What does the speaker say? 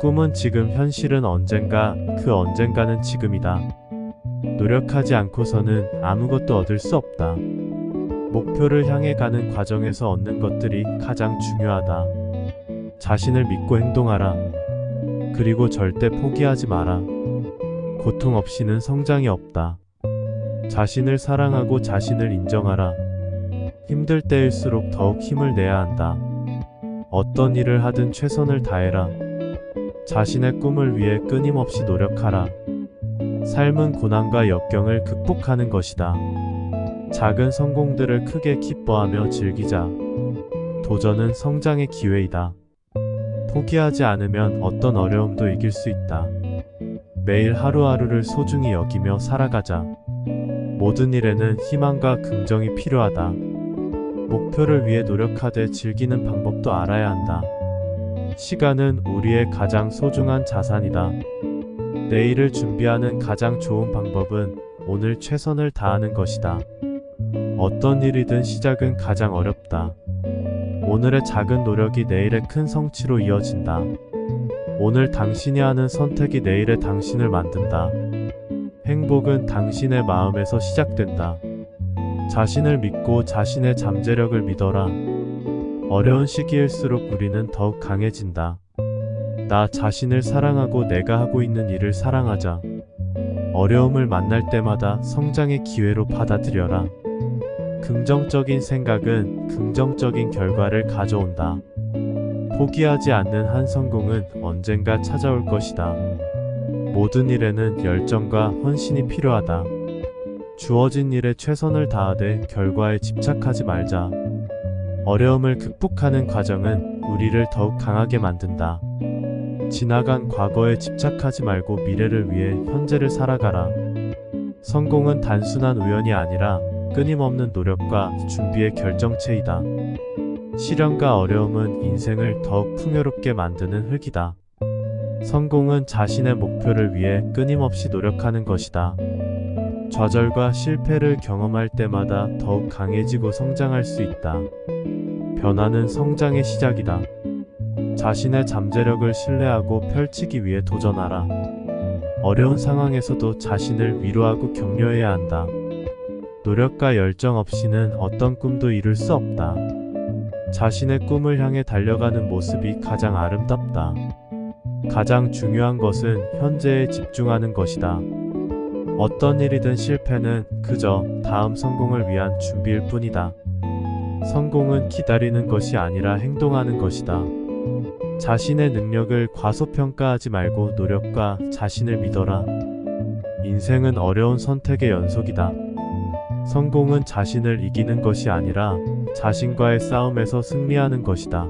꿈은 지금, 현실은 언젠가, 그 언젠가는 지금이다. 노력하지 않고서는 아무것도 얻을 수 없다. 목표를 향해 가는 과정에서 얻는 것들이 가장 중요하다. 자신을 믿고 행동하라. 그리고 절대 포기하지 마라. 고통 없이는 성장이 없다. 자신을 사랑하고 자신을 인정하라. 힘들 때일수록 더욱 힘을 내야 한다. 어떤 일을 하든 최선을 다해라. 자신의 꿈을 위해 끊임없이 노력하라. 삶은 고난과 역경을 극복하는 것이다. 작은 성공들을 크게 기뻐하며 즐기자. 도전은 성장의 기회이다. 포기하지 않으면 어떤 어려움도 이길 수 있다. 매일 하루하루를 소중히 여기며 살아가자. 모든 일에는 희망과 긍정이 필요하다. 목표를 위해 노력하되 즐기는 방법도 알아야 한다. 시간은 우리의 가장 소중한 자산이다. 내일을 준비하는 가장 좋은 방법은 오늘 최선을 다하는 것이다. 어떤 일이든 시작은 가장 어렵다. 오늘의 작은 노력이 내일의 큰 성취로 이어진다. 오늘 당신이 하는 선택이 내일의 당신을 만든다. 행복은 당신의 마음에서 시작된다. 자신을 믿고 자신의 잠재력을 믿어라. 어려운 시기일수록 우리는 더욱 강해진다. 나 자신을 사랑하고 내가 하고 있는 일을 사랑하자. 어려움을 만날 때마다 성장의 기회로 받아들여라. 긍정적인 생각은 긍정적인 결과를 가져온다. 포기하지 않는 한 성공은 언젠가 찾아올 것이다. 모든 일에는 열정과 헌신이 필요하다. 주어진 일에 최선을 다하되 결과에 집착하지 말자. 어려움을 극복하는 과정은 우리를 더욱 강하게 만든다. 지나간 과거에 집착하지 말고 미래를 위해 현재를 살아가라. 성공은 단순한 우연이 아니라 끊임없는 노력과 준비의 결정체이다. 시련과 어려움은 인생을 더욱 풍요롭게 만드는 흙이다. 성공은 자신의 목표를 위해 끊임없이 노력하는 것이다. 좌절과 실패를 경험할 때마다 더욱 강해지고 성장할 수 있다. 변화는 성장의 시작이다. 자신의 잠재력을 신뢰하고 펼치기 위해 도전하라. 어려운 상황에서도 자신을 위로하고 격려해야 한다. 노력과 열정 없이는 어떤 꿈도 이룰 수 없다. 자신의 꿈을 향해 달려가는 모습이 가장 아름답다. 가장 중요한 것은 현재에 집중하는 것이다. 어떤 일이든 실패는 그저 다음 성공을 위한 준비일 뿐이다. 성공은 기다리는 것이 아니라 행동하는 것이다. 자신의 능력을 과소평가하지 말고 노력과 자신을 믿어라. 인생은 어려운 선택의 연속이다. 성공은 자신을 이기는 것이 아니라 자신과의 싸움에서 승리하는 것이다.